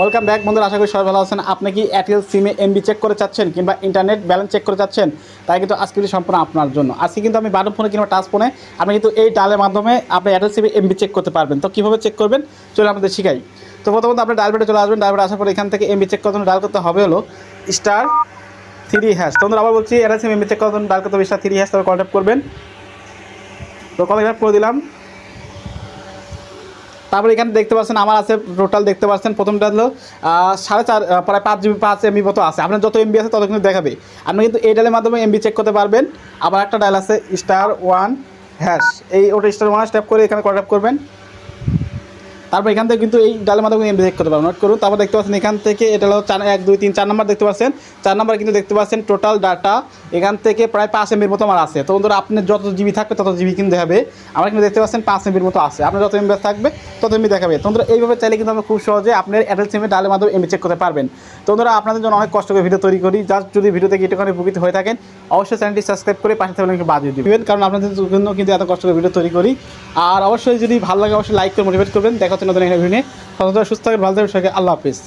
Welcome back. বন্ধুরা, আশা করি সবাই ভালো আছেন। আপনি কি এয়ারটেল সিমে এমবি চেক করে চাচ্ছেন কিংবা ইন্টারনেট ব্যালেন্স চেক করে চাচ্ছেন? তাই কিন্তু আজকে সম্পূর্ণ আপনার জন্য। আজকে কিন্তু আমি বাটন ফোনে কিংবা টাচ ফোনে আপনি কিন্তু এই ডালের মাধ্যমে আপনি এয়ারটেল সিমে এমবি চেক করতে পারবেন। তো কীভাবে চেক করবেন? চলে আমাদের শিখাই। তো প্রথমত আপনি ডায়াল বেটে চলে আসবেন। ডায়াল বেটে আসার পর এখান থেকে এমবি চেক করার জন্য ডায়াল করতে হবে হলো স্টার থ্রি হ্যাশ তোমরা আবার বলছি এয়ারটেল সিম এমবি চেক করার জন্য ডায়াল করতে হবে স্টার থ্রি হ্যাশ তবে কন্ট্যাক্ট করবেন। তো কন্ট্যাক্ট করে দিলাম। তারপরে এখানে দেখতে পাচ্ছেন, আমার আছে টোটাল দেখতে পাচ্ছেন, প্রথমটা হলো সাড়ে চার প্রায় পাঁচ জিবি পাঁচ এমবি মতো আছে। আপনার যত এমবি আছে তত কিন্তু দেখাবে। আপনি কিন্তু এই ডালের মাধ্যমে এমবি চেক করতে পারবেন। আবার একটা ডাল আছে স্টার ওয়ান হ্যাশ এই ওটা স্টার ওয়ান স্ট্যাপ করে এখানে কন্ট্যাক্ট করবেন। তারপর এখান থেকে কিন্তু এই ডালের মাধ্যমে এমবি চেক করতে পারবেন নোট করুন তারপর দেখতে পাচ্ছেন এখান থেকে, এটা হলো চার, এক, দুই, তিন, চার নাম্বার দেখতে পাচ্ছেন। চার নাম্বার কিন্তু দেখতে পাচ্ছেন টোটাল ডাটা এখান থেকে প্রায় পাঁচ এমবির মতো আমার আছে। তো বন্ধুরা, আপনার যত জিবি থাকবে, তত জিবি কিন্তু দেখাবে আমরা কিন্তু দেখতে পাচ্ছেন পাঁচ এমবির মতো আছে। আপনার যত এমবি থাকবে, তত এমবি দেখাবে। তো বন্ধুরা, এইভাবে চাইলে কিন্তু আমরা খুব সহজে আপনার এয়ারটেল সিমের ডালের মাধ্যমে এমবি চেক করতে পারবেন। তো বন্ধুরা, আপনাদের জন্য অনেক কষ্ট করে ভিডিও তৈরি করি। জাস্ট যদি ভিডিও থেকে একটুখানি উপকৃত হয়ে থাকেন, অবশ্যই চ্যানেলটি সাবস্ক্রাইব করে পাশে থাকলে বাজিয়ে দিবেন। কারণ আপনাদের জন্য কিন্তু এত কষ্ট করে ভিডিও তৈরি করি। আর অবশ্যই যদি ভালো লাগে, অবশ্যই লাইক করে মোটিভেট করবেন। দেখা হচ্ছে নতুন ভিডিও নিয়ে। সুস্থ থাকেন ভালো থাকবেন সবাইকে আল্লাহ হাফিজ।